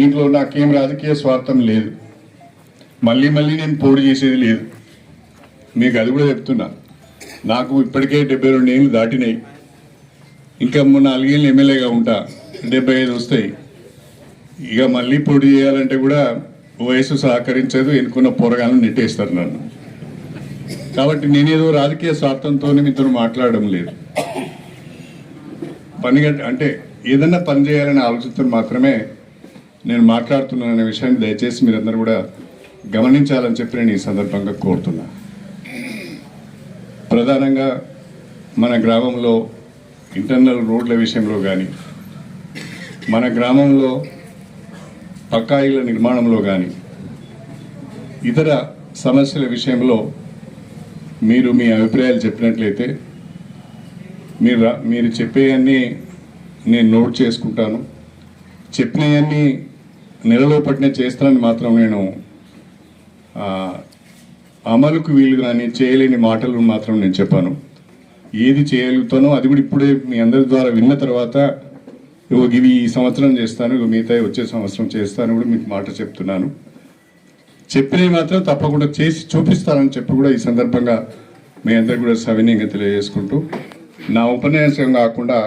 దీంట్లో నాకేం రాజకీయ స్వార్థం లేదు. మళ్ళీ మళ్ళీ నేను పోటీ చేసేది లేదు. మీకు అది కూడా చెప్తున్నా. నాకు ఇప్పటికే డెబ్బై రెండు ఏళ్ళు దాటినాయి. ఇంకా మొన్న నాలుగేళ్ళు ఎమ్మెల్యేగా ఉంటా. డెబ్బై ఐదు వస్తాయి. ఇక మళ్ళీ పోటీ చేయాలంటే కూడా వయసు సహకరించదు. ఎన్నుకున్న పోరగాలను నెట్టేస్తారు నన్ను. కాబట్టి నేనేదో రాజకీయ స్వార్థంతో మీతో మాట్లాడడం లేదు. పని అంటే ఏదన్నా పని చేయాలనే ఆలోచనతో మాత్రమే నేను మాట్లాడుతున్నాననే విషయాన్ని దయచేసి మీరందరూ కూడా గమనించాలని చెప్పి నేను ఈ సందర్భంగా కోరుతున్నా. ప్రధానంగా మన గ్రామంలో ఇంటర్నల్ రోడ్ల విషయంలో కానీ మన గ్రామంలో పక్కాయిల నిర్మాణంలో కానీ ఇతర సమస్యల విషయంలో మీరు మీ అభిప్రాయాలు చెప్పినట్లయితే మీరు రా- మీరు చెప్పేవన్నీ నేను నోట్ చేసుకుంటాను. చెప్పినవన్నీ నెలలో పట్టిన చేస్తానని మాత్రం నేను అమలుకు వీలు కానీ చేయలేని మాటలు మాత్రం నేను చెప్పాను. ఏది చేయగలుగుతానో అది కూడా ఇప్పుడే మీ అందరి ద్వారా విన్న తర్వాత ఇగో ఇవి ఈ సంవత్సరం చేస్తాను ఇగో మిగతా వచ్చే సంవత్సరం చేస్తాను కూడా మీకు మాట చెప్తున్నాను. చెప్పినవి మాత్రం తప్పకుండా చేసి చూపిస్తానని చెప్పి కూడా ఈ సందర్భంగా మీ అందరికి కూడా సవినీయంగా తెలియజేసుకుంటూ నా ఉపన్యాసం కాకుండా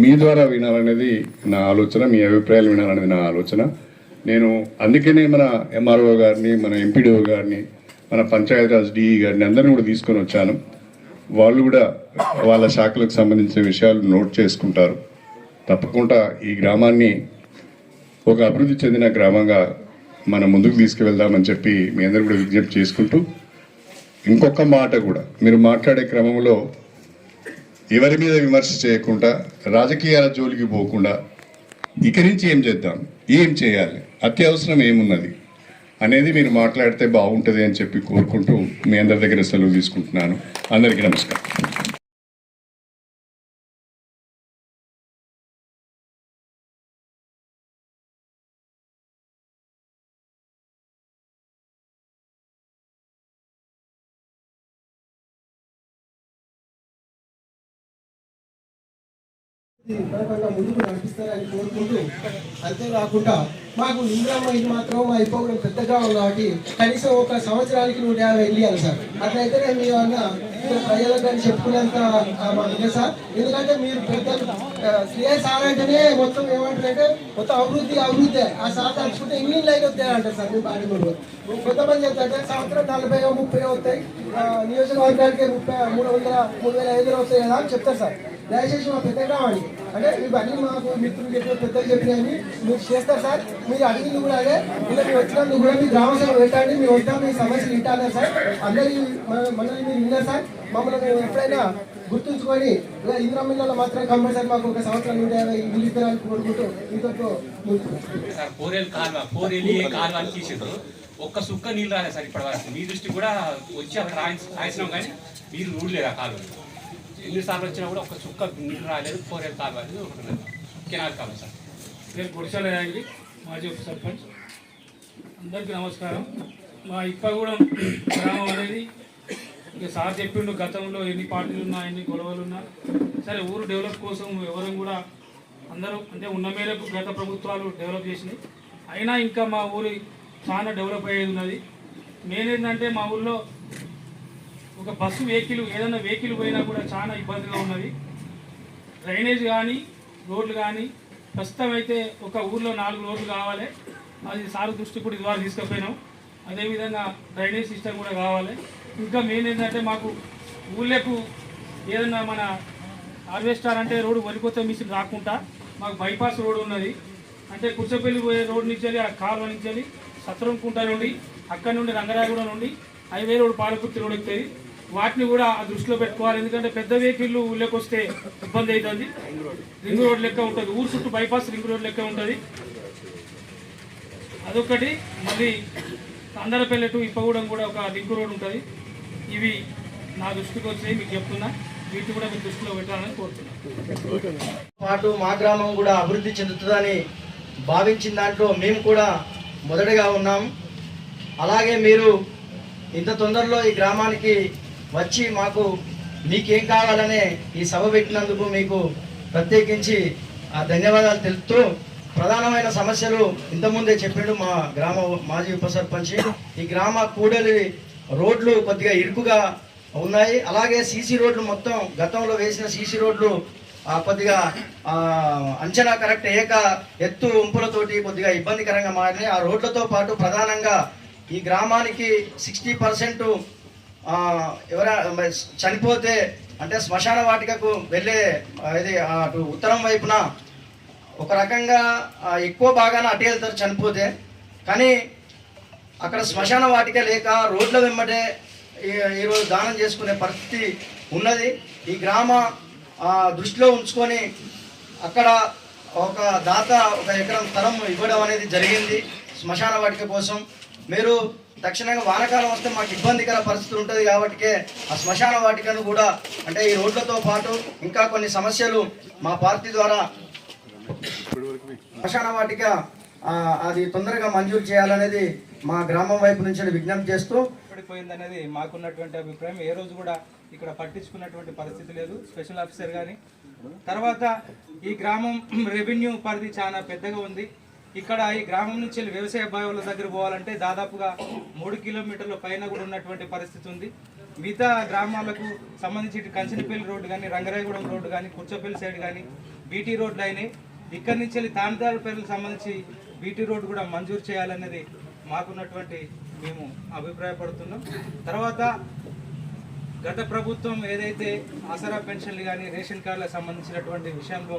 మీ ద్వారా వినాలనేది నా ఆలోచన మీ అభిప్రాయాలు వినాలనేది నా ఆలోచన. నేను అందుకనే మన ఎంఆర్ఓ గారిని మన ఎంపీడీఓ గారిని మన పంచాయతీరాజ్ డిఈ గారిని అందరిని కూడా తీసుకొని వచ్చాను. వాళ్ళు కూడా వాళ్ళ శాఖలకు సంబంధించిన విషయాలు నోట్ చేసుకుంటారు. తప్పకుండా ఈ గ్రామాన్ని ఒక అభివృద్ధి చెందిన గ్రామంగా మనం ముందుకు తీసుకువెళ్దామని చెప్పి మీ అందరూ కూడా విజ్ఞప్తి చేసుకుంటూ ఇంకొక మాట కూడా మీరు మాట్లాడే క్రమంలో ఎవరి మీద విమర్శ చేయకుండా రాజకీయాల జోలికి పోకుండా ఇక నుంచి ఏం చేద్దాం? ఏం చేయాలి? అత్యవసరం ఏమున్నది? అనేది మీరు మాట్లాడితే బాగుంటుంది అని చెప్పి కోరుకుంటూ మీ అందరి దగ్గర సెలవు తీసుకుంటున్నాను. అందరికీ నమస్కారం. ముందుకు నడిపిస్తారని కోరుకుంటూ అంతేకాకుండా మాకు ఇంద్రమ్మ ఇది మాత్రం మా ఇప్పుడు పెద్దగా ఉంది కాబట్టి కనీసం ఒక సంవత్సరానికి నూట యాభై ఇవ్వాలి సార్. అట్లయితేనే మీ అన్న ప్రజలకు కానీ చెప్పుకునేంత మాకు సార్. ఎందుకంటే మీరు పెద్దలు సిఎస్ఆర్ సార్ అంటేనే మొత్తం ఏమంటారంటే మొత్తం అభివృద్ధి అభివృద్ధి. ఆ సార్ తలుచుకుంటే ఇన్ని లైన్ వస్తాయి అంటారు సార్ మీ పార్టీ ముందు? కొంతమంది చెప్తారంటే సంవత్సరం నలభై ముప్పై వస్తాయి. నియోజకవర్గానికి ముప్పై మూడు వందల మూడు వేల ఐదు వస్తాయి కదా అని చెప్తారు సార్. దయచేసి మా పెద్ద గ్రామాన్ని అంటే ఇవన్నీ మాకు మిత్రులు చెప్పిన పెద్దలు చెప్పినవి మీరు చేస్తారు సార్. మీరు అడిగింది కూడా అదే. ఇలా మీరు వచ్చినందుకు కూడా మీ గ్రామ సభ పెట్టండి. మీరు వద్దాం మీ సమస్యలు వింటారు సార్. అందరి మనల్ని మీరు విన్నారు సార్. మమ్మల్ని మేము ఎప్పుడైనా గుర్తుంచుకొని ఇలా ఇంద్రమిల్లలో మాత్రం కంపల్సరీ మాకు ఒక సంవత్సరం నూట యాభై ఇల్లు ఇద్దరాలు కోరుకుంటూ ఇంతతో ముందుకు సార్ కోరేలు కాలువ అని తీసిండ్రు? ఒక్క సుక్క నీళ్ళు రాలేదు సార్ ఇప్పటి వరకు. మీ దృష్టి కూడా వచ్చి అక్కడ రాయి- కానీ మీరు రూడలేదు ఆ కాలువ ఎన్నిసార్లు వచ్చినా కూడా ఒక చుక్క నీళ్ళు రాలేదు కోరేలు కాలువ అనేది ఒకటి కెనాల్ కావాలి సార్. నేను గుడిసెల యాగి మాజీ ఉప సర్పంచ్. అందరికీ నమస్కారం. మా ఇప్పగూడెం గ్రామం అనేది ఇక సార్ చెప్పిండు గతంలో ఎన్ని పార్టీలు ఉన్నా ఎన్ని గొడవలు ఉన్నా సరే ఊరు డెవలప్ కోసం ఎవరం కూడా అందరూ అంటే ఉన్న మేరకు గత ప్రభుత్వాలు డెవలప్ చేసినాయి. అయినా ఇంకా మా ఊరి చాలా డెవలప్ అయ్యేది ఉన్నది. మెయిన్ ఏంటంటే మా ఊళ్ళో ఒక బస్సు వెహికల్ ఏదైనా వెహికల్ పోయినా కూడా చాలా ఇబ్బందిగా ఉన్నది. డ్రైనేజ్ కానీ రోడ్లు కానీ ప్రస్తుతం అయితే ఒక ఊర్లో నాలుగు రోడ్లు కావాలి. అది సార్ దృష్టి కూడా ద్వారా తీసుకుపోయినాం. అదేవిధంగా డ్రైనేజ్ సిస్టమ్ కూడా కావాలి. ఇంకా మెయిన్ ఏంటంటే మాకు ఊళ్ళకు ఏదైనా మన హార్వెస్టార్ అంటే రోడ్డు వరికొత్త మిషన్ రాకుండా మాకు బైపాస్ రోడ్ ఉన్నది. అంటే కుర్చపల్లి పోయే రోడ్ నుంచి వెళ్ళి ఆ కాలువ నుంచి వెళ్ళి సత్రం కుంట నుండి అక్కడ నుండి రంగరాయగూడ నుండి హైవే రోడ్ పాలకుర్తి రోడ్ ఎక్కుతుంది వాటిని కూడా ఆ దృష్టిలో పెట్టుకోవాలి. ఎందుకంటే పెద్ద వెహికల్ ఊళ్ళోకి వస్తే ఇబ్బంది అవుతుంది. రింగ్ రోడ్ లెక్క ఉంటుంది. ఊరు చుట్టూ బైపాస్ రింగ్ రోడ్ లెక్క ఉంటుంది. అదొకటి మళ్ళీ అందరపల్లి టు ఇప్పగూడెం కూడా ఒక రింగ్ రోడ్ ఉంటుంది. ఇవి నా దృష్టికి వచ్చాయి మీకు చెప్తున్నా. వీటిని కూడా మీరు దృష్టిలో పెట్టాలని కోరుతున్నాను. పాటు మా గ్రామం కూడా అభివృద్ధి చెందుతుందని భావించిన దాంట్లో మేము కూడా మొదటగా ఉన్నాం. అలాగే మీరు ఇంత తొందరలో ఈ గ్రామానికి వచ్చి మాకు మీకేం కావాలనే ఈ సభ పెట్టినందుకు మీకు ప్రత్యేకించి ఆ ధన్యవాదాలు తెలుపుతూ ప్రధానమైన సమస్యలు ఇంతకుముందే చెప్పిండు మా గ్రామ మాజీ ఉప సర్పంచ్ ఈ గ్రామ కూడలి రోడ్లు కొద్దిగా ఇరుకుగా ఉన్నాయి. అలాగే సీసీ రోడ్లు మొత్తం గతంలో వేసిన సీసీ రోడ్లు కొద్దిగా అంచనా కరెక్ట్ ఏక ఎత్తు ఉంపులతోటి కొద్దిగా ఇబ్బందికరంగా మారినాయి. ఆ రోడ్లతో పాటు ప్రధానంగా ఈ గ్రామానికి సిక్స్టీ పర్సెంట్ ఎవరా చనిపోతే అంటే శ్మశాన వాటికకు వెళ్ళే ఇది అటు ఉత్తరం వైపున ఒక రకంగా ఎక్కువ భాగాన అటు వెళ్తారు చనిపోతే. కానీ అక్కడ శ్మశాన వాటిక లేక రోడ్ల వెంబడే ఈ- ఈరోజు దానం చేసుకునే పరిస్థితి ఉన్నది. ఈ గ్రామ దృష్టిలో ఉంచుకొని అక్కడ ఒక దాత ఒక ఎకరం స్థలం ఇవ్వడం అనేది జరిగింది. శ్మశాన వాటిక కోసం మీరు తక్షణంగా వానకాలం వస్తే మాకు ఇబ్బందికర పరిస్థితి ఉంటుంది కాబట్టి ఆ శ్మశాన వాటికను కూడా అంటే ఈ రోడ్లతో పాటు ఇంకా కొన్ని సమస్యలు మా పార్టీ ద్వారా శ్మశాన వాటిక అది తొందరగా మంజూరు చేయాలనేది మా గ్రామం వైపు నుంచి విజ్ఞప్తి చేస్తూ పోయిందనేది మాకున్నటువంటి అభిప్రాయం. ఏ రోజు కూడా ఇక్కడ పట్టించుకున్నటువంటి పరిస్థితి లేదు స్పెషల్ ఆఫీసర్ కానీ తర్వాత ఈ గ్రామం రెవెన్యూ పరిధి చాలా పెద్దగా ఉంది. ఇక్కడ ఈ గ్రామం నుంచి వెళ్ళి వ్యవసాయ బావుల దగ్గర పోవాలంటే దాదాపుగా మూడు కిలోమీటర్ల పైన కూడా ఉన్నటువంటి పరిస్థితి ఉంది. మిగతా గ్రామాలకు సంబంధించి కంచినపల్లి కంచనపల్లి రోడ్డు కానీ రంగరాయగూడెం రోడ్డు కానీ కుర్చపల్లి సైడ్ కానీ బీటీ రోడ్లు అయినాయి. ఇక్కడి నుంచి వెళ్ళి తాంతాలపల్లికి సంబంధించి బీటీ రోడ్డు కూడా మంజూరు చేయాలనేది మాకున్నటువంటి మేము అభిప్రాయపడుతున్నాం. తర్వాత గత ప్రభుత్వం ఏదైతే ఆసరా పెన్షన్లు కానీ రేషన్ కార్డులకు సంబంధించినటువంటి విషయంలో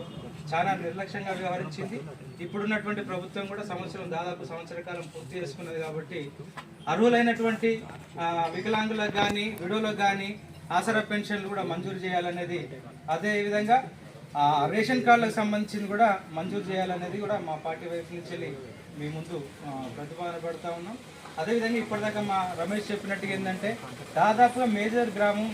చాలా నిర్లక్ష్యంగా వ్యవహరించింది. ఇప్పుడున్నటువంటి ప్రభుత్వం కూడా సంవత్సరం దాదాపు సంవత్సర కాలం పూర్తి చేసుకున్నది కాబట్టి అర్హులైనటువంటి వికలాంగులకు కానీ విడోలకు కానీ ఆసరా పెన్షన్లు కూడా మంజూరు చేయాలనేది అదేవిధంగా రేషన్ కార్డులకు సంబంధించింది కూడా మంజూరు చేయాలనేది కూడా మా పార్టీ వైపు నుంచి వెళ్ళి మీ ముందు ప్రతిపాదన పెడతా ఉన్నాం. అదేవిధంగా ఇప్పటిదాకా మా రమేష్ చెప్పినట్టుగా ఏంటంటే దాదాపుగా మేజర్ గ్రామం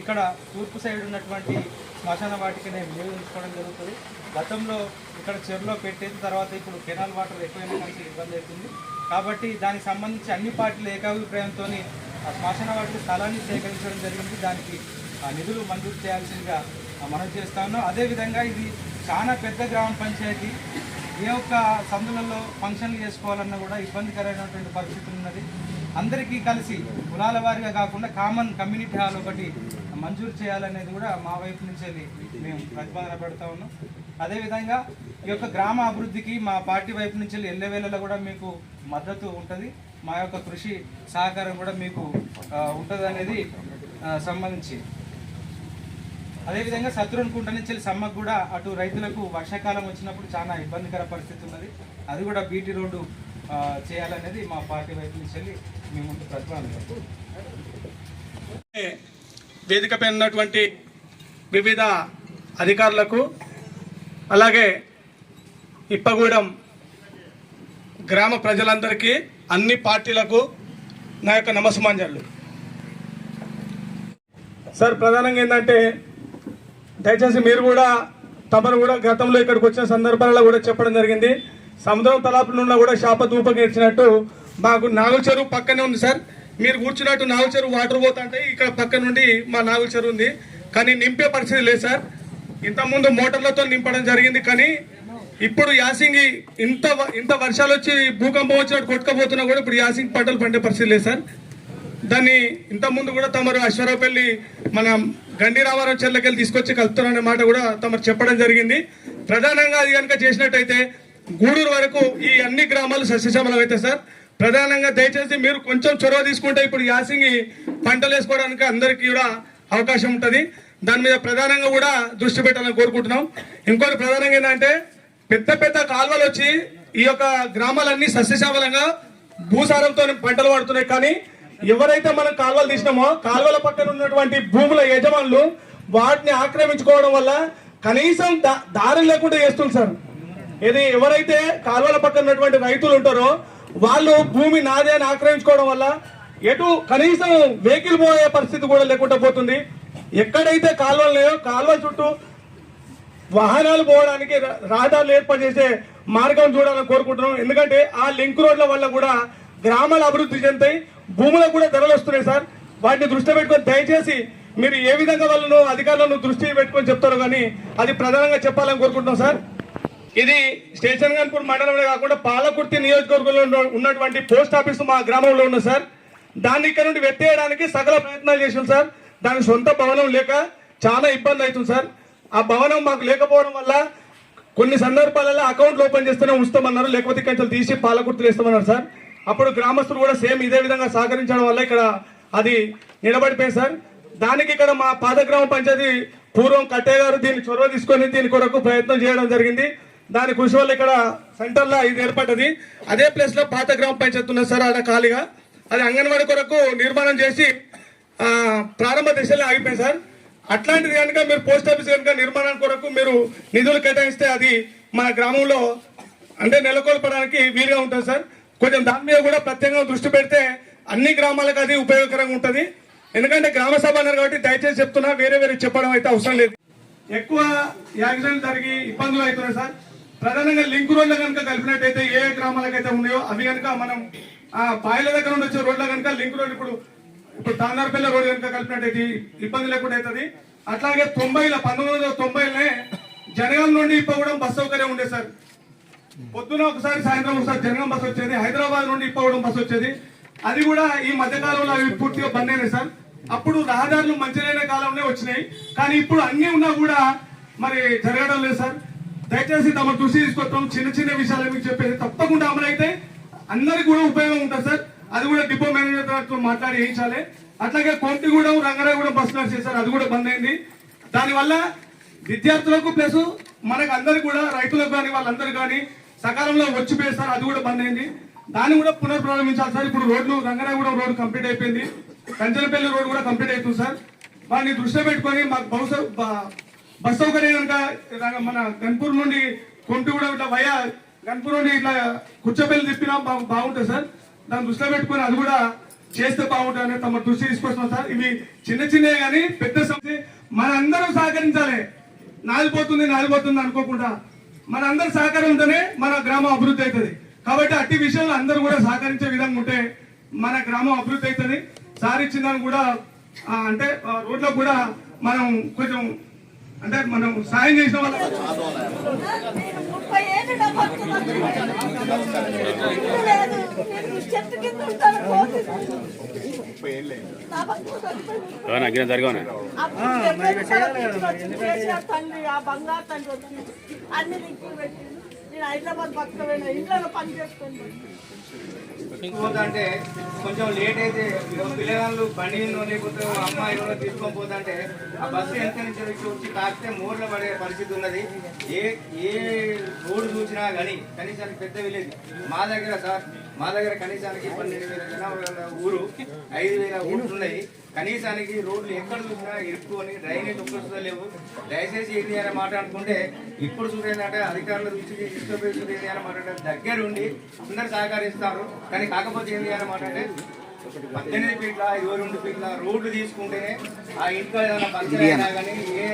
ఇక్కడ తూర్పు సైడ్ ఉన్నటువంటి శ్మశాన వాటికనే వినియోగించుకోవడం జరుగుతుంది. గతంలో ఇక్కడ చెరువులో పెట్టేది తర్వాత ఇప్పుడు కెనాల్ వాటర్ ఎక్కువైనా మనకి ఇబ్బంది అవుతుంది. కాబట్టి దానికి సంబంధించి అన్ని పార్టీలు ఏకాభిప్రాయంతో ఆ శ్మశాన వాటికి స్థలాన్ని సేకరించడం జరిగింది. దానికి ఆ నిధులు మంజూరు చేయాల్సిందిగా మనం చేస్తా ఉన్నాం. అదేవిధంగా ఇది చాలా పెద్ద గ్రామ పంచాయతీ. ఏ ఒక్క సందులలో ఫంక్షన్లు చేసుకోవాలన్నా కూడా ఇబ్బందికరమైనటువంటి పరిస్థితులు ఉన్నది అందరికీ కలిసి కులాల వారిగా కాకుండా కామన్ కమ్యూనిటీ హాల్ ఒకటి మంజూరు చేయాలనేది కూడా మా వైపు నుంచి మేము ప్రతిపాదన పెడతా ఉన్నాం. అదేవిధంగా ఈ యొక్క గ్రామ అభివృద్ధికి మా పార్టీ వైపు నుంచి వెళ్ళి ఎల్లవేళలో కూడా మీకు మద్దతు ఉంటుంది. మా యొక్క కృషి సహకారం కూడా మీకు ఉంటుంది అనేది సంబంధించి. అదేవిధంగా శత్రువునుకుంట నుంచి సమ్మకు కూడా అటు రైతులకు వర్షాకాలం వచ్చినప్పుడు చాలా ఇబ్బందికర పరిస్థితి ఉన్నది. అది కూడా బీటీ రోడ్డు చేయాలనేది మా పార్టీ వైపు నుంచి వెళ్ళి మీ ముందు ప్రతిపాదన వేదికపై ఉన్నటువంటి వివిధ అధికారులకు అలాగే ఇప్పగూడెం గ్రామ ప్రజలందరికీ అన్ని పార్టీలకు నా యొక్క నమస్మాంజలు సార్ ప్రధానంగా ఏంటంటే దయచేసి మీరు కూడా తమను కూడా గతంలో ఇక్కడికి వచ్చిన సందర్భాలలో కూడా చెప్పడం జరిగింది. సముద్రం తలాపు కూడా శాప ధూపం ఇచ్చినట్టు మాకు నాగుల చెరువు పక్కనే ఉంది సార్. మీరు కూర్చున్నట్టు నాగుల చెరువు వాటర్ పోతుంటే ఇక్కడ పక్క నుండి మా నాగుల చెరువు ఉంది. కానీ నింపే పరిస్థితి లేదు సార్. ఇంతకుముందు మోటార్లతో నింపడం జరిగింది కానీ ఇప్పుడు యాసింగి ఇంత వ- ఇంత వర్షాలు వచ్చి భూకంపం వచ్చినట్టు కొట్టుకపోతున్నా కూడా ఇప్పుడు యాసింగ్ పంటలు పండే పరిస్థితి లేదు సార్. దాన్ని ఇంత ముందు కూడా తమరు అశ్వరావుపల్లి మన గండి రామారావు చెల్లకెళ్ళి తీసుకొచ్చి కలుపుతున్నారనే మాట కూడా తమరు చెప్పడం జరిగింది. ప్రధానంగా అది కనుక చేసినట్టయితే గూడూరు వరకు ఈ అన్ని గ్రామాలు సస్యశ్యామలం అవుతాయి సార్. ప్రధానంగా దయచేసి మీరు కొంచెం చొరవ తీసుకుంటే ఇప్పుడు యాసింగి పంటలు వేసుకోవడానికి అందరికీ కూడా అవకాశం ఉంటుంది. దాని మీద ప్రధానంగా కూడా దృష్టి పెట్టాలని కోరుకుంటున్నాం. ఇంకోటి ప్రధానంగా ఏంటంటే పెద్ద పెద్ద కాలువలు వచ్చి ఈ యొక్క గ్రామాలన్నీ సస్యశ్యామలంగా భూసారంతో పంటలు పడుతున్నాయి కానీ ఎవరైతే మనం కాలువలు తీసినామో కాలువల పక్కన ఉన్నటువంటి భూముల యజమానులు వాటిని ఆక్రమించుకోవడం వల్ల కనీసం దా- దారి లేకుండా చేస్తుంది సార్. ఇది ఎవరైతే కాలువల పక్కన ఉన్నటువంటి రైతులు ఉంటారో వాళ్ళు భూమి నాదే అని ఆక్రమించుకోవడం వల్ల ఎటు కనీసం వెహికల్ పోయే పరిస్థితి కూడా లేకుండా పోతుంది. ఎక్కడైతే కాలువలు లేవో కాలువ చుట్టూ వాహనాలు పోవడానికి రహదారులు ఏర్పాటు చేసే మార్గం చూడాలని కోరుకుంటున్నాం. ఎందుకంటే ఆ లింక్ రోడ్ల వల్ల కూడా గ్రామాలు అభివృద్ధి చెందుతాయి. భూములకు కూడా ధరలు వస్తున్నాయి సార్. వాటిని దృష్టి పెట్టుకొని దయచేసి మీరు ఏ విధంగా వాళ్ళను అధికారులను దృష్టి పెట్టుకొని చెప్తారో కానీ అది ప్రధానంగా చెప్పాలని కోరుకుంటున్నాం సార్. ఇది స్టేషన్ గన్పూర్ మండలంలో కాకుండా పాలకుర్తి నియోజకవర్గంలో ఉన్నటువంటి పోస్ట్ ఆఫీస్ మా గ్రామంలో ఉంది సార్. దాన్ని ఇక్కడ నుండి వెత్తేయడానికి సకల ప్రయత్నాలు చేసాం సార్. దాని సొంత భవనం లేక చాలా ఇబ్బంది అవుతుంది సార్. ఆ భవనం మాకు లేకపోవడం వల్ల కొన్ని సందర్భాలలో అకౌంట్లు ఓపెన్ చేస్తూనే ఉంచుతామన్నారు. లేకపోతే ఇక్కడ తీసి పాలకుర్తులు వేస్తామన్నారు సార్. అప్పుడు గ్రామస్తులు కూడా సేమ్ ఇదే విధంగా సహకరించడం వల్ల ఇక్కడ అది నిలబడిపోయింది సార్. దానికి ఇక్కడ మా పాత గ్రామ పంచాయతీ పూర్వం కట్టే గారు దీన్ని చొరవ తీసుకొని దీని కొరకు ప్రయత్నం చేయడం జరిగింది. దాని కృషి వల్ల ఇక్కడ సెంటర్లో ఇది ఏర్పడ్డది. అదే ప్లేస్లో పాత గ్రామ పంచాయతీ ఉన్నది సార్ ఆడ ఖాళీగా. అది అంగన్వాడీ కొరకు నిర్మాణం చేసి ప్రారంభ దశలో ఆగిపోయింది సార్. అట్లాంటిది కనుక మీరు పోస్ట్ ఆఫీస్ కనుక నిర్మాణం కొరకు మీరు నిధులు కేటాయిస్తే అది మన గ్రామంలో అంటే నెలకొల్పడానికి వీలుగా ఉంటుంది సార్. కొంచెం దాని మీద కూడా ప్రత్యేకంగా దృష్టి పెడితే అన్ని గ్రామాలకు అది ఉపయోగకరంగా ఉంటుంది. ఎందుకంటే గ్రామ సభ అన్నారు కాబట్టి దయచేసి చెప్తున్నా వేరే వేరే చెప్పడం అయితే అవసరం లేదు. ఎక్కువ యాక్సిడెంట్ జరిగి ఇబ్బందులు అవుతున్నాయి సార్. ప్రధానంగా లింక్ రోడ్లు కనుక కలిపినట్టయితే ఏ గ్రామాలకైతే ఉన్నాయో అవి కనుక మనం ఆ బాయిల దగ్గర నుండి వచ్చే రోడ్ల కనుక లింక్ రోడ్ ఇప్పుడు ఇప్పుడు తాందారపల్లి రోడ్ కనుక కలిపినట్టయితే ఇబ్బంది లేకుండా అవుతుంది. అట్లాగే తొంభైలో పంతొమ్మిది వందల తొంభైలోనే జనగాం నుండి ఇప్పవడం బస్ సౌకర్యం ఉండే సార్. పొద్దున ఒకసారి సాయంత్రం ఒకసారి జనగాం బస్ వచ్చేది హైదరాబాద్ నుండి ఇప్పవడం బస్ వచ్చేది. అది కూడా ఈ మధ్యకాలంలో అవి పూర్తిగా బంద్ అయినాయి సార్. అప్పుడు రహదారులు మంచిదైన కాలంలో వచ్చినాయి. కానీ ఇప్పుడు అన్నీ ఉన్నా కూడా మరి జరగడం లేదు సార్. దయచేసి తమ దృష్టి తీసుకొస్తాం. చిన్న చిన్న విషయాలు మీకు చెప్పేది తప్పకుండా అమలైతే అందరికి కూడా ఉపయోగం ఉంటుంది సార్. అది కూడా డిపో మేనేజర్ మాట్లాడి వేయించాలి. అట్లాగే కొంటిగూడెం రంగారాయగూడెం బస్ నడిచేది చేశారు. అది కూడా బంద్ అయింది. దానివల్ల విద్యార్థులకు ప్లస్ మనకు అందరికి కూడా రైతులకు కానీ వాళ్ళందరూ కానీ సకాలంలో వచ్చి సార్. అది కూడా బంద్ అయింది. దాన్ని కూడా పునఃప్రారంభించాలి సార్. ఇప్పుడు రోడ్లు రంగారాయగూడెం రోడ్ కంప్లీట్ అయిపోయింది. కంచనపల్లి రోడ్ కూడా కంప్లీట్ అవుతుంది సార్. వాటిని దృష్టిలో పెట్టుకొని మాకు బహుశా బస్ సౌకర్యం కనుక మన గన్పూర్ నుండి కొంటూ కూడా ఇట్లా వయా గన్పూర్ నుండి ఇట్లా కుచ్చపల్లి తిప్పినా బాగు- బాగుంటుంది సార్. దాన్ని దృష్టిలో పెట్టుకొని అది కూడా చేస్తే బాగుంటుంది తమ దృష్టి తీసుకొస్తున్నాం సార్. ఇవి చిన్న చిన్నవి కానీ పెద్ద సమస్య మనందరం సహకరించాలి. నాలిపోతుంది నాలిపోతుంది అనుకోకుండా మనందరి సహకారం ఉంటేనే మన గ్రామం అభివృద్ధి అవుతుంది. కాబట్టి అట్టి విషయంలో అందరూ కూడా సహకరించే విధంగా ఉంటే మన గ్రామం అభివృద్ధి అవుతుంది. సార్ ఇచ్చిందని కూడా అంటే ఆ, రోడ్లకు కూడా మనం కొంచెం అంటే మనం సాయం చేసిన వాళ్ళ. నేను ముప్పై ఏళ్ళు నా బతుకున్నాను. ఇల్లు లేదు. నేను చెట్టు కింద ఉంటాను, కోతి. నా బతుకు అగ్ని జరగవునా? తండ్రి ఆ బంగారు తండ్రి వచ్చి అన్ని దిక్కులు పెట్టింది. నేను హైదరాబాద్ బతకలేను ఇంట్లో పని చేసుకుంటాను పోతుంటే కొంచెం లేట్ అయితే పిల్లగాళ్ళు బండి లేకపోతే అమ్మాయి ఎవరో తీసుకొని పోతుంటే ఆ బస్సు ఎంత నుంచి వచ్చి కాస్తే మూర్లో పడే పరిస్థితి ఉన్నది. ఏ ఏ రోడ్డు చూసినా కానీ కనీసానికి పెద్ద విలేజ్. మా దగ్గర సార్ మా దగ్గర కనీసానికి పన్నెండు వేల జనాభా ఊరు ఐదు వేల ఊళ్ళు ఉన్నాయి. కనీసానికి రోడ్లు ఎక్కడ చూసినా ఇరుక్కుని డ్రైనేజ్ ఒక్కస్తుందో లేవు. దయచేసి ఏంటి అని మాట్లాడుకుంటే ఇప్పుడు చూసేందంటే అధికారులు చూసి తీసుకుపోయి చూసేది అని మాట్లాడే దగ్గరుండి అందరు సహకరిస్తారు. కానీ కాకపోతే ఏంటి అని మాట్లాడే పద్దెనిమిది ఫీట్ల ఇరవై రెండు ఫీట్ల రోడ్లు తీసుకుంటేనే ఆ ఇంట్లో ఏదైనా పంచాయతీ అయినా కానీ ఏ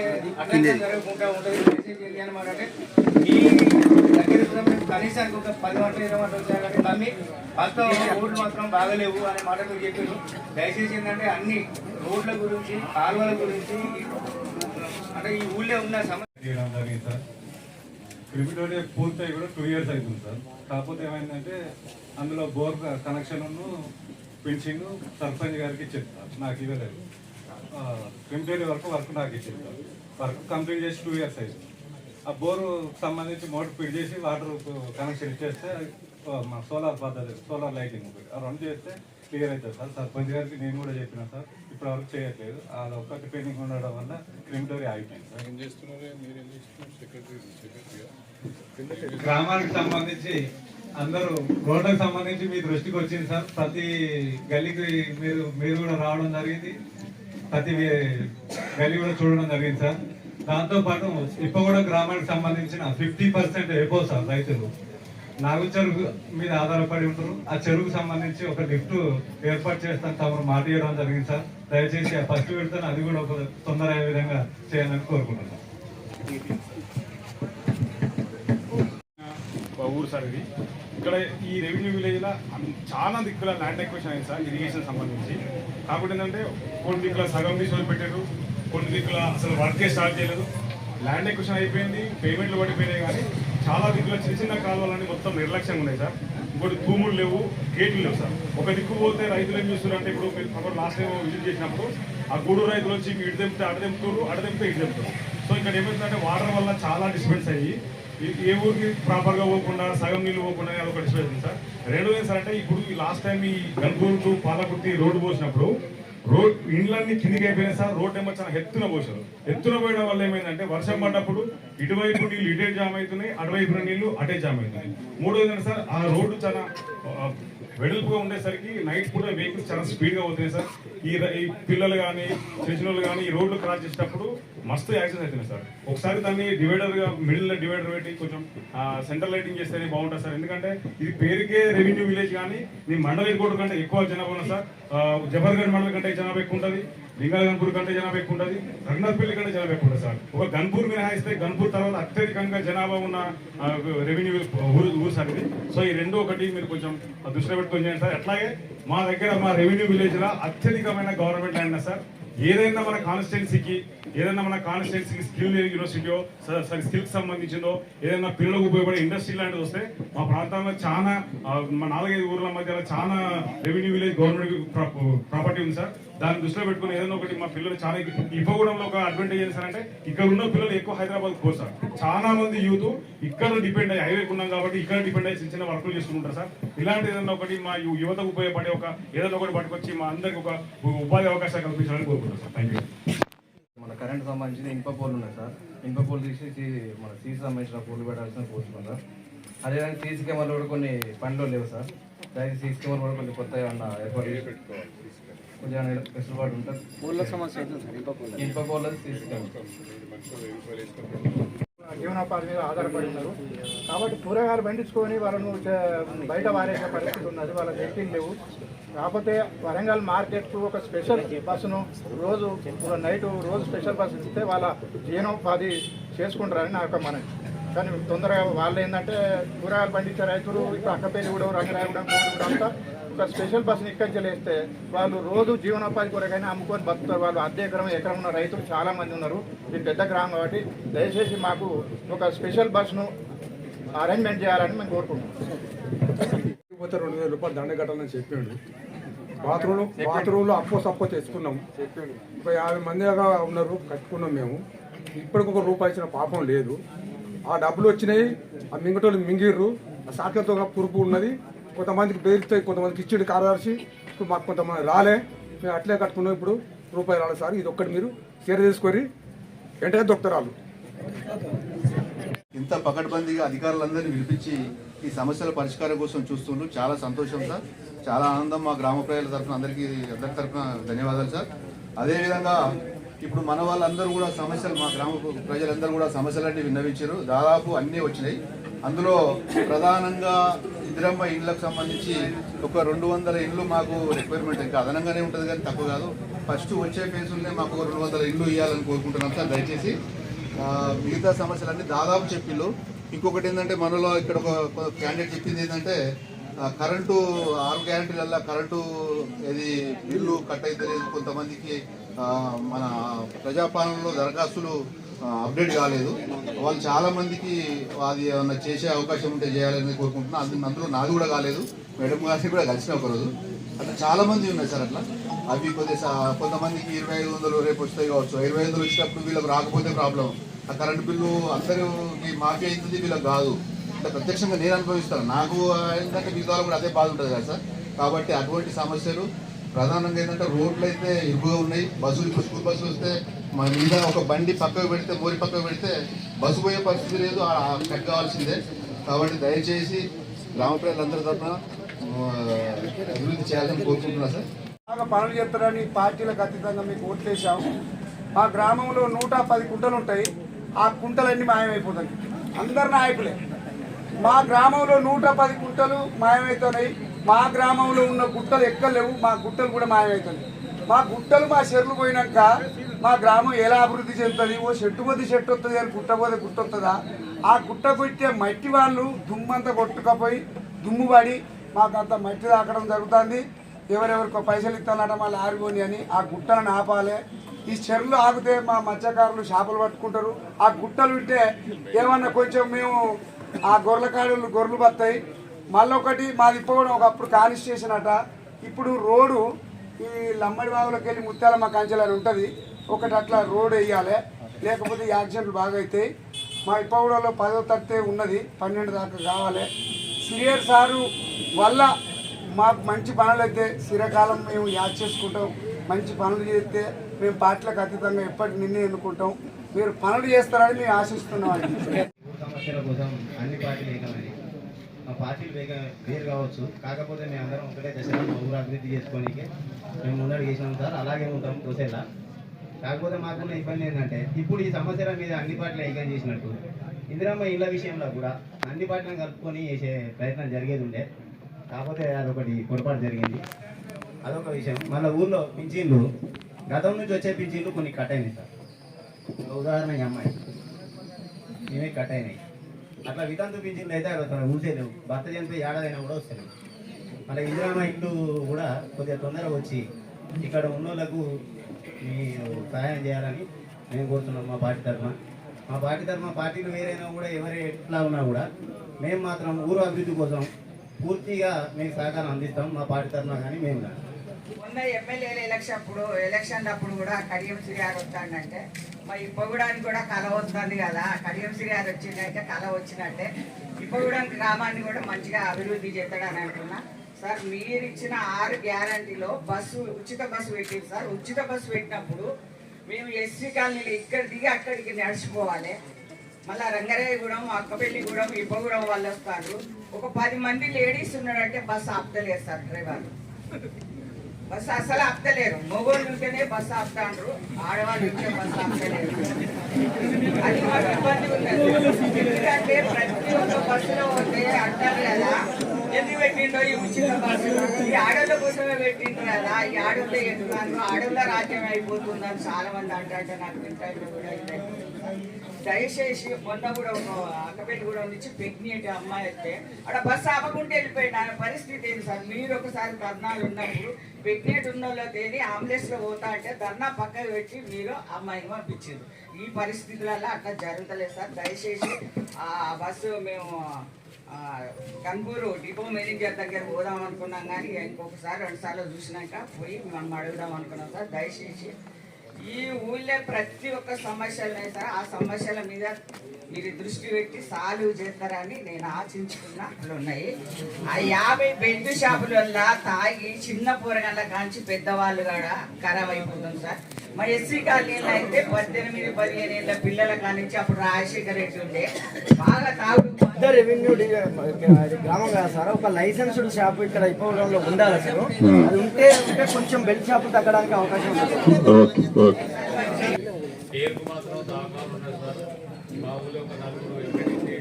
అటెన్షన్ జరగకుండా ఉంటుంది. దయచేసి ఏంటి అని మాట్లాడే ఈ మేము కనీసానికి ఒక పది గంటలు ఇరవై గంటలు వచ్చా కానీ నమ్మి వాస్తవం రోడ్లు మాత్రం బాగలేవు అనే మాటలు చెప్పారు. దయచేసి ఏంటంటే అన్ని రోడ్ల గురించి కాలువల గురించి అంటే ఈ ఊళ్ళో ఉన్న సమస్య చేయడం జరిగింది పూర్తయి కూడా టూ ఇయర్స్ అవుతుంది సార్. కాకపోతే ఏమైందంటే అందులో బోర్ కనెక్షన్ పెన్షన్ సర్పంచ్ గారికి ఇచ్చింది నాకు ఇవ్వలేదు. క్రిమిటోరియా వరకు వర్క్ నాకు ఇచ్చింది వర్క్ కంప్లీట్ చేసి టూ ఇయర్స్ అవుతుంది ఆ బోరు సంబంధించి మోటార్ ఫిట్ చేసి వాటర్ కనెక్షన్ ఇచ్చేస్తే ఆ, మా సోలార్ పద్ధతి సోలార్ లైటింగ్ ఒకటి. ఆ రెండు చేస్తే క్లియర్ అవుతుంది సార్. సర్పంచ్ గారికి నేను కూడా చెప్పిన సార్ ఇప్పటి వరకు చేయట్లేదు. అది ఒక్కటి పెండింగ్ ఉండడం వల్ల క్రిమిటోరియా ఆగిపోయింది సార్. గ్రామానికి సంబంధించి అందరూ రోడ్లకు సంబంధించి మీ దృష్టికి వచ్చింది సార్. ప్రతి గల్లీకి మీరు మీరు కూడా రావడం జరిగింది. ప్రతి గల్లీ కూడా చూడడం జరిగింది సార్. దాంతో పాటు ఇప్పగూడ గ్రామానికి సంబంధించిన ఫిఫ్టీ పర్సెంట్ ఎబో సార్ రైతులు నాగు చెరువు మీద ఆధారపడి ఉంటారు. ఆ చెరువుకు సంబంధించి ఒక లిఫ్ట్ ఏర్పాటు చేస్తాను తమరు మాట ఇవ్వడం జరిగింది సార్. దయచేసి ఆ ఫస్ట్ విడతను అది కూడా ఒక తొందర అయ్యే విధంగా చేయాలని కోరుకుంటున్నాను. ఒక ఊరు సార్ ఇది. ఇక్కడ ఈ రెవెన్యూ విలేజ్లో చాలా దిక్కుల ల్యాండ్ ఎక్వేషన్ అయింది సార్ ఇరిగేషన్ సంబంధించి. కాకపోతే ఏంటంటే కొన్ని దిక్కుల సగం తీసుకొని పెట్టారు. కొన్ని దిక్కుల అసలు వర్కే స్టార్ట్ చేయలేదు. ల్యాండ్ ఎక్విషన్ అయిపోయింది పేమెంట్లు పడిపోయినాయి కానీ చాలా దిక్కుల చిన్న చిన్న కాలువలన్నీ మొత్తం నిర్లక్ష్యంగా ఉన్నాయి సార్. ఇంకోటి తూములు లేవు గేట్లు లేవు సార్. ఒక దిక్కు పోతే రైతులు ఏం చేస్తున్నారంటే ఇప్పుడు మీరు సపోజ్ లాస్ట్ టైం విజిట్ చేసినప్పుడు ఆ గూడు రైతులు వచ్చి ఇటు తెంపితే అటు తెంపుతారు అటు తెంపితే ఇటు తెంపుతారు. సో ఇక్కడ ఏమవుతుందంటే వాటర్ వల్ల చాలా డిస్టర్బెన్స్ అయ్యి ఏ ఊరికి ప్రాపర్గా పోకుండా సగం నీళ్ళు పోకుండా అది ఒక డిస్టర్బెన్స్ సార్. రెండు ఏం సార్ అంటే ఇప్పుడు లాస్ట్ టైం ఈ గంగూరు పాలకుర్తి రోడ్డు పోసినప్పుడు రోడ్ ఇండ్లన్నీ కిందికి అయిపోయినాయి సార్. రోడ్ ఏమో చాలా ఎత్తున పోసారు ఎత్తున పోయడం వల్ల ఏమైందంటే వర్షం పడ్డప్పుడు ఇటువైపు నీళ్ళు ఇటే జామ్ అవుతున్నాయి అటువైపున నీళ్ళు అటే జామ్ అవుతున్నాయి మూడోది సార్ ఆ రోడ్డు చాలా వెడల్పుగా ఉండేసరికి నైట్ పూట వెహికల్స్ చాలా స్పీడ్గా అవుతున్నాయి సార్. ఈ పిల్లలు కానీ చిన్న వాళ్ళు కానీ ఈ రోడ్లు క్రాస్ చేసేటప్పుడు మస్తు యాక్సిడెంట్స్ అవుతున్నాయి సార్. ఒకసారి దాన్ని డివైడర్గా మిడిల్ డివైడర్ పెట్టి కొంచెం సెంట్రల్ లైటింగ్ చేస్తేనే బాగుంటుంది సార్. ఎందుకంటే ఇది పేరుకే రెవెన్యూ విలేజ్ కానీ మీ మండలి కూడా కంటే ఎక్కువ జనాభా ఉంది సార్. జబర్గఢ్ మండలం కంటే జనాభా ఎక్కువ ఉంటుంది లింగాలగన్పూర్ కంటే జనాభా ఎక్కువ ఉంటుంది రఘునాథ్పల్లి కంటే జనాభా ఎక్కువ ఉంటుంది సార్. ఒక గన్పూర్ మినహాయిస్తే గన్పూర్ తర్వాత అత్యధికంగా జనాభా ఉన్న రెవెన్యూ ఊరు ఊరు సార్ ఇది. సో ఈ రెండు ఒకటి మీరు కొంచెం దృష్టిలో పెట్టుకొని చేయండి సార్. అట్లాగే మా దగ్గర మా రెవెన్యూ విలేజ్లో అత్యధికమైన గవర్నమెంట్ ల్యాండ్ సార్. ఏదైనా మన కాన్స్టిట్యున్సీకి ఏదైనా మన కాన్స్టిట్యున్సీకి స్కిల్ యూనివర్సిటీయో స్కిల్కి సంబంధించిందో ఏదైనా పిల్లలకు ఉపయోగపడే ఇండస్ట్రీ లాంటిది వస్తే మా ప్రాంతంలో చాలా మా నాలుగైదు ఊర్ల మధ్యలో చాలా రెవెన్యూ విలేజ్ గవర్నమెంట్ ప్రాపర్టీ ఉంది సార్. దాన్ని దృష్టిలో పెట్టుకుని ఏదైనా ఒకటి మా పిల్లలు చాలా ఇవ్వకూడంలో ఒక అడ్వాంటేజ్ ఏంటి అంటే ఇక్కడ ఉన్న పిల్లలు ఎక్కువ హైదరాబాద్ పోస్తారు చాలా మంది యూత్ ఇక్కడ డిపెండ్ అయ్యి హైవేకి ఉన్నాం కాబట్టి ఇక్కడ డిపెండ్ అయ్యి చిన్న చిన్న వర్కులు చేసుకుంటారు సార్. ఇలాంటి ఏదైనా ఒకటి మా యువతకు ఉపయోగపడే ఒక ఏదైనా ఒకటి పట్టుకొచ్చి మా అందరికి ఒక ఉపాధి అవకాశాలు కల్పించాలని కోరుకుంటాం సార్. థ్యాంక్ మన కరెంట్ సంబంధించిన ఇనుప పోల్ ఉన్నాయి సార్. ఇనుప పోల్ తీసేసి మన సీసీ సంబంధించిన పోల్ పెట్టాల్సిన పోల్చుకున్నాం సార్. అదేవిధంగా సీసీ కెమెరాలు కూడా కొన్ని పనిలో లేవు సార్. దయచేసి కెమెరా కూడా కొన్ని కొత్తగా ఏమన్నా ఏర్పాటు చేసి కొంచెం వెసులుబాటు ఉంటుంది. ఊళ్ళో సమస్య ఇనుప జీవనోపాధి మీద ఆధారపడి ఉన్నారు. కాబట్టి కూరగాయలు పండించుకొని వాళ్ళను బయట వారేసే పరిస్థితి ఉన్నది. వాళ్ళ వెహికల్ లేవు. కాకపోతే వరంగల్ మార్కెట్కు ఒక స్పెషల్ బస్సును రోజు నైట్ రోజు స్పెషల్ బస్సు ఇస్తే వాళ్ళ జీవనోపాధి చేసుకుంటారని నా యొక్క మనవి. కానీ తొందరగా వాళ్ళు ఏంటంటే కూరగాయలు పండించే రైతులు ఇప్పుడు అక్కపల్లి కూడా రంగరాయగూడెం కోడి కూడా అంతా ఒక స్పెషల్ బస్సుని ఇక్కడి వేస్తే వాళ్ళు రోజు జీవనోపాధి కొరకైనా అమ్ముకొని బతుకుతారు. వాళ్ళు అద్దె ఎకరం ఎకరం ఉన్న రైతులు చాలా మంది ఉన్నారు. ఇది పెద్ద గ్రామం కాబట్టి దయచేసి మాకు ఒక స్పెషల్ బస్సును అరేంజ్మెంట్ చేయాలని మేము కోరుకుంటున్నాం. పోతే రెండు వేల రూపాయలు దండ కట్టాలని చెప్పిండు. బాత్రూంలో బాత్రూంలో అప్పో సప్పో తెచ్చుకున్నాం. ఒక యాభై మంది దాకా ఉన్నారు కట్టుకున్నాం మేము. ఇప్పటికి ఒక రూపాయి ఇచ్చిన పాపం లేదు. ఆ డబ్బులు వచ్చినాయి ఆ మింగటోళ్ళు మింగిర్రు ఆ సాట్లతో పురుపు ఉన్నది. కొంతమందికి బెదిరితే కొంతమందికి ఇచ్చిండు కార్యదర్శి ఇప్పుడు మాకు కొంతమంది రాలే మేము అట్లే కట్టుకున్నాం ఇప్పుడు రూపాయి రాలేదు సార్ ఇది ఒక్కటి మీరు చీర చేసుకొని వెంటనే దొక్కుతారు ఇంత పకడ్బందీగా అధికారులందరినీ పిలిపించి ఈ సమస్యల పరిష్కారం కోసం చూస్తుండ్రు. చాలా సంతోషం సార్. చాలా ఆనందం మా గ్రామ ప్రజల తరఫున అందరికీ అందరి తరఫున ధన్యవాదాలు సార్. అదేవిధంగా ఇప్పుడు మన వాళ్ళందరూ కూడా సమస్యలు మా గ్రామ ప్రజలందరూ కూడా సమస్యలన్నీ విన్నవించారు. దాదాపు అన్నీ వచ్చినాయి. అందులో ప్రధానంగా ఇందిరమ్మ ఇండ్లకు సంబంధించి ఒక రెండు వందల ఇండ్లు మాకు రిక్వైర్మెంట్ ఇంకా అదనంగానే ఉంటుంది కానీ తక్కువ కాదు. ఫస్ట్ వచ్చే ఫేజుల్నే మాకు ఒక రెండు వందల ఇండ్లు ఇవ్వాలని కోరుకుంటున్నాం సార్ దయచేసి. మిగతా సమస్యలన్నీ దాదాపు చెప్పిళ్ళు. ఇంకొకటి ఏంటంటే మనలో ఇక్కడ ఒక క్యాండిడేట్ చెప్పింది ఏంటంటే కరెంటు ఆరు గ్యారంటీలల్లో కరెంటు ఇది బిల్లు కట్ అయితే లేదు. కొంతమందికి మన ప్రజాపాలనలో దరఖాస్తులు అప్డేట్ కాలేదు. వాళ్ళు చాలా మందికి అది ఏమన్నా చేసే అవకాశం ఉంటే చేయాలని కోరుకుంటున్నా. అందు అందులో నాది కూడా కాలేదు. మేడం గారిని కూడా కలిసిన ఒకరోజు. అట్లా చాలా మంది ఉన్నాయి సార్ అట్లా. అవి కొద్దిగా సా- కొంతమందికి ఇరవై ఐదు వందలు రేపు వస్తాయి కావచ్చు. ఇరవై ఐదు వందలు వచ్చినప్పుడు వీళ్ళకి రాకపోతే ప్రాబ్లం. ఆ కరెంటు బిల్లు అందరికి మాఫీ అవుతుంది వీళ్ళకి కాదు. ప్రత్యక్షంగా నేను అనుభవిస్తాను. నాకు ఏంటంటే మీ ద్వారా కూడా అదే బాధ ఉంటుంది కదా సార్. కాబట్టి అటువంటి సమస్యలు ప్రధానంగా ఏంటంటే రోడ్లు అయితే ఇరుకుగా ఉన్నాయి. బస్సులు ఇప్పుడు స్కూల్ బస్సులు వస్తే మన మీద ఒక బండి పక్కకు పెడితే మోరి పక్కకు పెడితే బస్సు పోయే పరిస్థితి లేదు. ఆ- కట్ కావాల్సిందే. కాబట్టి దయచేసి గ్రామ ప్రజలందరి తరఫున అభివృద్ధి చేయాలని కోరుకుంటున్నా సార్. బాగా పనులు చేస్తారని పార్టీలకు అతీతంగా మీకు ఓట్లేసాము మా గ్రామంలో నూట పది కుంటలు ఉంటాయి ఆ కుంటలన్నీ మాయమైపోతాయి. అందరు నాయకులే. మా గ్రామంలో నూట పది గుట్టలు మాయమవుతున్నాయి మా గ్రామంలో ఉన్న గుట్టలు ఎక్కలేవు మా గుట్టలు కూడా మాయమవుతున్నాయి మా గుట్టలు మా చెరువులు పోయినాక మా గ్రామం ఎలా అభివృద్ధి చెందుతుంది? ఓ చెట్టు పోతే చెట్టు వస్తుంది అని గుట్ట పోతే గుట్ట వస్తుందా? ఆ గుట్ట పెట్టే మట్టి వాళ్ళు దుమ్మంతా కొట్టుకపోయి దుమ్ము పడి మాకు అంత మట్టి తాకడం జరుగుతుంది. ఎవరెవరికో పైసలు ఇస్తానట మళ్ళీ ఆరిపోని అని ఆ గుట్టలను ఆపాలి. ఈ చెరువులు ఆగితే మా మత్స్యకారులు చేపలు పట్టుకుంటారు. ఆ గుట్టలు ఉంటే ఏమన్నా కొంచెం మేము ఆ గొర్రెల కాడలు గొర్రెలు బత్తాయి. మళ్ళీ ఒకటి మాది ఇప్పుడు ఒకప్పుడు కాన్స్టేషన్ అట. ఇప్పుడు రోడ్డు ఈ లమ్మడి బావులోకి వెళ్ళి ముత్యాలమ్మ కంచెలు అని ఉంటుంది. ఒకటి అట్లా రోడ్ వేయాలి లేకపోతే యాక్సిడెంట్లు బాగా అవుతాయి మా ఇప్పగూడలో పదో తరగతి ఉన్నది. పన్నెండు దాకా కావాలి. సీనియర్ సారు వల్ల మాకు మంచి పనులు అయితే స్థిరకాలం మేము యాద్ చేసుకుంటాం. మంచి పనులు చేస్తే మేము పార్టీలకు అతీతంగా ఎప్పటి నిన్నే ఎన్నుకుంటాం. మీరు పనులు చేస్తారని మేము ఆశిస్తున్నాం రక్షణ కోసం అన్ని పార్టీలు ఏకమని మా పార్టీలు వేగ వేరు కావచ్చు. కాకపోతే మేము అందరం ఒకటే దశలో మా ఊరు అభివృద్ధి చేసుకోనికి మేము ముందడు చేసినాం సార్. అలాగే ఉంటాం దోసేలా కాకపోతే మాకున్న ఇబ్బంది ఏంటంటే ఇప్పుడు ఈ సమస్యల మీద అన్ని పార్టీలు ఏకం చేసినట్టు ఇందిరమ్మ ఇళ్ళ విషయంలో కూడా అన్ని పార్టీలను కలుపుకొని చేసే ప్రయత్నం జరిగేది ఉండే. కాకపోతే అదొకటి పొరపాటు జరిగింది. అదొక విషయం. మన ఊర్లో పింఛన్లు గతం నుంచి వచ్చే పింఛన్లు కొన్ని కట్ అయినాయి సార్. ఉదాహరణ అమ్మాయి. ఇవే కట్ అయినాయి. అట్లా వితంతు పింఛన్లు అయితే అక్కడ భర్త చనిపోయి ఏడాదైనా కూడా వస్తలేవు మళ్ళీ ఇందిరామ ఇల్లు కూడా కొద్దిగా తొందరగా వచ్చి ఇక్కడ ఉన్నోళ్ళకు మీరు సహాయం చేయాలని మేము కోరుతున్నాం మా పార్టీ తరఫున. మా పార్టీ తరఫున పార్టీలు వేరైనా కూడా ఎవరు ఎట్లా ఉన్నా కూడా మేము మాత్రం ఊరు అభివృద్ధి కోసం పూర్తిగా మీకు సహకారం అందిస్తాం. మా పార్టీ తరఫున కానీ మేము కానీ. ఉన్నాయి ఎమ్మెల్యేల ఎలక్షన్ అప్పుడు ఎలక్షన్ అప్పుడు కూడా కడియం శ్రీ గారు వస్తాడంటే మరి ఇప్పగూడానికి కూడా కళ వస్తుంది కదా కడియం శ్రీ గారు వచ్చిందంటే కళ వచ్చినట్టే. ఇప్పగూడెం గ్రామాన్ని కూడా మంచిగా అభివృద్ధి చేస్తాడని అనుకున్నా సార్ మీరు ఇచ్చిన ఆరు గ్యారంటీలో బస్సు ఉచిత బస్సు పెట్టింది సార్. ఉచిత బస్సు పెట్టినప్పుడు మేము ఎస్సీ కాలనీలో ఇక్కడ దిగి అక్కడికి నడిచిపోవాలి. మళ్ళా రంగారాయగూడెం అక్కపల్లిగూడెం ఇప్పగూడెం వాళ్ళు వస్తారు. ఒక పది మంది లేడీస్ ఉన్నారంటే బస్సు ఆపుతలేరు సార్ డ్రైవర్ బస్సు అసలు ఆపుతలేరు. మొగోళ్ళు ఉంటేనే బస్సు ఆపుతాండ్రు ఆడవాళ్ళు ఉంటే బస్సు ఆపుతలేరు. అది మాకు ఇబ్బంది ఉన్నది. ఎందుకంటే ప్రతి ఒక్క బస్సులో పోతే అంటారు కదా ఎందుకు పెట్టిండో ఈ ఉచిత బస్సు? ఈ ఆడోళ్ళ కోసమే పెట్టిండ్రు కదా ఈ ఆడోళ్ళే ఎత్తున్నారు ఆడోళ్ళ రాజ్యం అయిపోతుందని చాలా మంది అంటే నాకు వింటారు కూడా ఇది దయచేసి మొన్న కూడా అక్కపల్లి కూడా నుంచి ప్రెగ్నెంట్ అమ్మాయి అయితే. అక్కడ బస్సు ఆపకుండా వెళ్ళిపోయింది ఆయన పరిస్థితి ఏంటి సార్? మీరు ఒకసారి ధర్నాలు ఉన్నప్పుడు ప్రెగ్నెంట్ ఉన్న వాళ్ళు తేని అంబులెన్స్లో పోతా అంటే ధర్నా పక్కకు పెట్టి మీరు అమ్మాయిని పంపించారు ఈ పరిస్థితులలో అట్లా జరుగుతలేదు సార్. దయచేసి ఆ బస్సు మేము ఆ, కన్పూరు డిపో మేనేజర్ దగ్గర పోదాం అనుకున్నాం కానీ ఇంకొకసారి రెండుసార్లు చూసినాక పోయి మనం అడుగుదాం అనుకున్నాం సార్. దయచేసి ఈ ఊళ్ళో ప్రతి ఒక్క సమస్యలు ఉన్నాయి సార్ ఆ సమస్యల మీద మీరు దృష్టి పెట్టి సాల్వ్ చేస్తారని నేను ఆశించుకున్న. ఉన్నాయి. ఆ యాభై బెడ్ షాపుల వల్ల తాగి చిన్న కూరగాయల కాంచి పెద్దవాళ్ళు కూడా ఖరాబ్ అయిపోతుంది సార్. మా ఎస్సీ కాలనీలో అయితే పద్దెనిమిది పదిహేను ఏళ్ళ పిల్లల కానించి అప్పుడు రాజశేఖర్ రెడ్డి ఉండే. బాగా పెద్ద రెవెన్యూ గ్రామం కదా సార్. ఒక లైసెన్స్డ్ షాప్ ఇక్కడ ఇప్పవడంలో ఉండాలి అసలు. అది ఉంటే ఉంటే కొంచెం బెల్ట్ షాప్ తగ్గడానికి అవకాశం పేరుకు మాత్రం దాఖలు ఉన్నాయి సార్. మా ఊళ్ళో ఒక నలుగురు ఎక్కడికి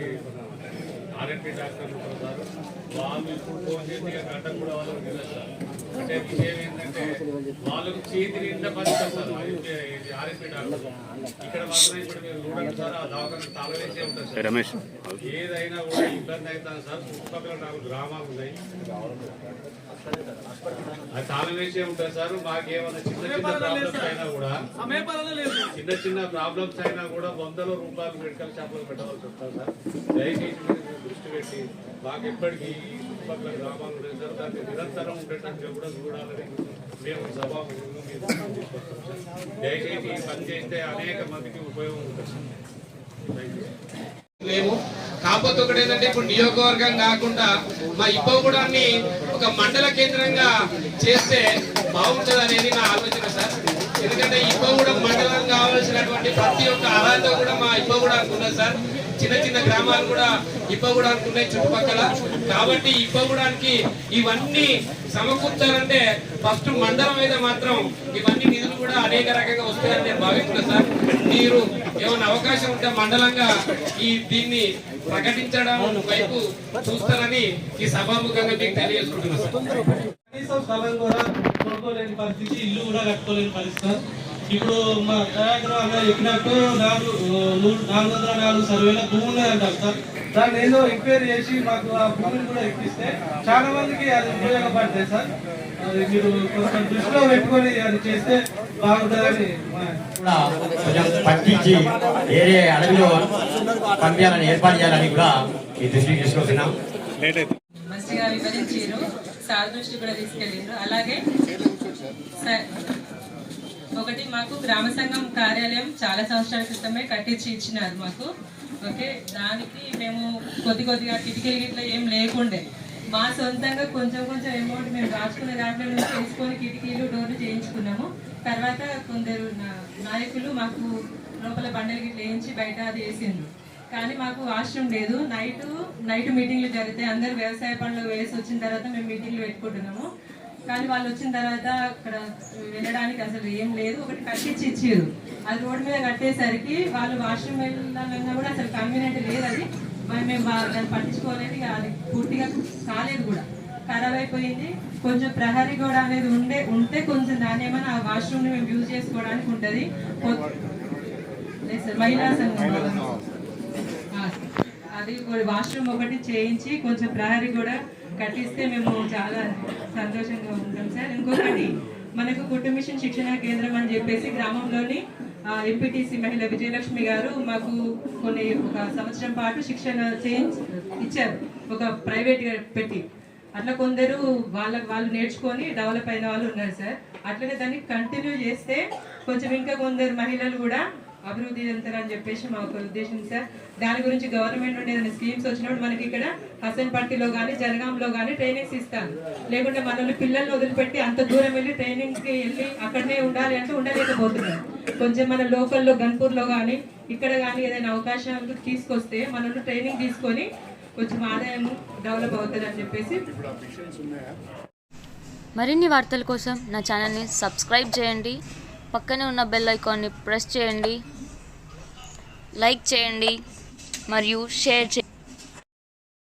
ఆర్ఎంపీ డాక్టర్లు ఉంటారు సార్. వాళ్ళు ఇప్పుడు ఫోన్ చేసి ఇక గంట కూడా వాళ్ళకి తెలియదు సార్. అంటే విషయం ఏంటంటే వాళ్ళకు చేతి నిండా పనిస్తారు సార్. ఆర్ఎంపీ డాక్టర్ ఇక్కడ మాత్రం ఇప్పుడు మీరు చూడండి సార్ ఆ దవాఖాన తాళం వేసే ఉంటుంది సార్. రమేష్. ఏదైనా కూడా ఇబ్బంది అవుతుంది సార్. చుట్టుపక్కల నాకు గ్రామాలు ఉన్నాయి. సార్? మాకేమైనా చిన్న చిన్న ప్రాబ్లమ్స్ అయినా కూడా చిన్న చిన్న ప్రాబ్లమ్స్ అయినా కూడా వందల రూపాయలు మెడికల్ షాప్లో పెట్టవలసి వస్తుంది సార్. దయచేసి మీరు దృష్టి పెట్టి మాకు ఎప్పటికీ ఈ చుట్టుపక్కల గ్రామాలు ఉన్నాయి సార్. దాన్ని నిరంతరం ఉండేటట్టుగా కూడా చూడాలని మేము సభా దయచేసి ఈ పని చేస్తే అనేక మందికి ఉపయోగం ఉంటుంది లేవు కాకపోతే ఒకటి ఏంటంటే ఇప్పుడు నియోజకవర్గం కాకుండా మా ఇబ్బగూడాన్ని ఒక మండల కేంద్రంగా చేస్తే బాగుంటుంది అనేది నా ఆలోచన సార్. ఎందుకంటే ఇప్పగూడెం మండలం కావాల్సినటువంటి ప్రతి ఒక్క అర్హత కూడా మా ఇప్పగూడెం ఉన్నది సార్. చిన్న చిన్న గ్రామాలు కూడా ఇబ్బగూడానికి ఉన్నాయి చుట్టుపక్కల. కాబట్టి ఇబ్బగూడానికి ఇవన్నీ సమకూర్చాలంటే ఫస్ట్ మండలం మీద మాత్రం ఇవన్నీ నిధులు కూడా అనేక రకంగా వస్తాయని నేను భావిస్తున్నాను సార్. మీరు ఏమైనా అవకాశం ఉంటే మండలంగా ఈ దీన్ని ప్రకటించడం వైపు చూస్తారని ఈ సభాముఖంగా మీకు తెలియజేసుకుంటున్నాను సార్. కనీసం స్థలం కూడా కొనుక్కోలేని పరిస్థితి ఇల్లు కూడా కట్టుకోలేని పరిస్థితి. ఇప్పుడు మా దయాకర్ అన్న చెప్పినట్టు నాలుగు నాలుగు వందల నాలుగు సర్వేల భూమి ఉన్నదంటారు సార్. దాన్ని ఏదో ఎంక్వైరీ చేసి మాకు ఆ భూమిని కూడా ఇప్పిస్తే చాలా మందికి అది ఉపయోగపడతాయి సార్. అది మీరు కొంచెం దృష్టిలో పెట్టుకొని అది చేస్తే బాగుంటుందని మా- కూడా కొంచెం పట్టించి వేరే అడవిలో పంపించాలని ఏర్పాటు చేయాలని కూడా ఈ దృష్టికి తీసుకొస్తున్నాం. మంచిగా వివరించారు. సార్ దృష్టి కూడా తీసుకెళ్ళారు అలాగే ఒకటి మాకు గ్రామ సంఘం కార్యాలయం చాలా సంవత్సరాల క్రితమే కట్టించి ఇచ్చినారు మాకు. ఓకే? దానికి మేము కొద్ది కొద్దిగా కిటికీలు గిట్ల ఏం లేకుండే. మా సొంతంగా కొంచెం కొంచెం అమౌంట్ మేము దాచుకునే దాంట్లో నుంచి తీసుకొని కిటికీలు డోర్లు చేయించుకున్నాము. తర్వాత కొందరు నాయకులు మాకు లోపల బండలు గిట్ల వేయించి బయట అది వేసిండ్రు. కానీ మాకు వాష్రూమ్ లేదు. నైట్ నైట్ మీటింగ్లు జరుగుతాయి. అందరు వ్యవసాయ పనులు వేసి వచ్చిన తర్వాత మేము మీటింగ్లు పెట్టుకుంటున్నాము. కానీ వాళ్ళు వచ్చిన తర్వాత అక్కడ వెళ్ళడానికి అసలు ఏం లేదు. ఒకటి కట్టించి ఇచ్చారు. అది రోడ్డు మీద కట్టేసరికి వాళ్ళు వాష్రూమ్ వెళ్ళాలన్నా కూడా అసలు కన్వీనియంట్ లేదు అది. మరి మేము దాన్ని పట్టించుకోలేదు. అది పూర్తిగా కాలేదు కూడా. ఖరాబ్ అయిపోయింది. కొంచెం ప్రహరీ గోడ అనేది ఉండే ఉంటే కొంచెం దాన్ని ఏమైనా ఆ వాష్రూమ్ని మేము యూజ్ చేసుకోవడానికి ఉంటుంది. లేదు సార్ మహిళా సంఘం అది వాష్రూమ్ ఒకటి చేయించి కొంచెం ప్రహరీ కూడా కట్టిస్తే మేము చాలా సంతోషంగా ఉంటాం సార్. ఇంకొకటి మనకు కుటుంబిషన్ శిక్షణ కేంద్రం అని చెప్పేసి గ్రామంలోని ఎంపీటీసీ మహిళ విజయలక్ష్మి గారు మాకు కొన్ని ఒక సంవత్సరం పాటు శిక్షణ చేయించి ఇచ్చారు. ఒక ప్రైవేట్ పెట్టి. అట్లా కొందరు వాళ్ళ వాళ్ళు నేర్చుకొని డెవలప్ అయిన వాళ్ళు ఉన్నారు సార్. అట్లనే దాన్ని కంటిన్యూ చేస్తే కొంచెం ఇంకా కొందరు మహిళలు కూడా అభివృద్ధి చెందుతారని చెప్పేసి మా ఒక ఉద్దేశం సార్. దాని గురించి గవర్నమెంట్ నుండి ఏదైనా స్కీమ్స్ వచ్చినప్పుడు మనకి ఇక్కడ హసన్పట్టిలో కానీ జనగాంలో కానీ ట్రైనింగ్స్ ఇస్తాను లేకుంటే మనల్ని పిల్లల్ని వదిలిపెట్టి అంత దూరం వెళ్ళి ట్రైనింగ్స్కి వెళ్ళి అక్కడనే ఉండాలి అంటే ఉండలేకపోతున్నారు. కొంచెం మన లోకల్లో గన్పూర్లో కానీ ఇక్కడ కానీ ఏదైనా అవకాశాలు తీసుకొస్తే మనల్ని ట్రైనింగ్ తీసుకొని కొంచెం ఆదాయం డెవలప్ అవుతుంది అని చెప్పేసి మరిన్ని వార్తల కోసం నా ఛానల్ని సబ్స్క్రైబ్ చేయండి. పక్కనే ఉన్న బెల్ ఐకాన్ని ప్రెస్ చేయండి. లైక్ చేయండి మరియు షేర్ చేయండి.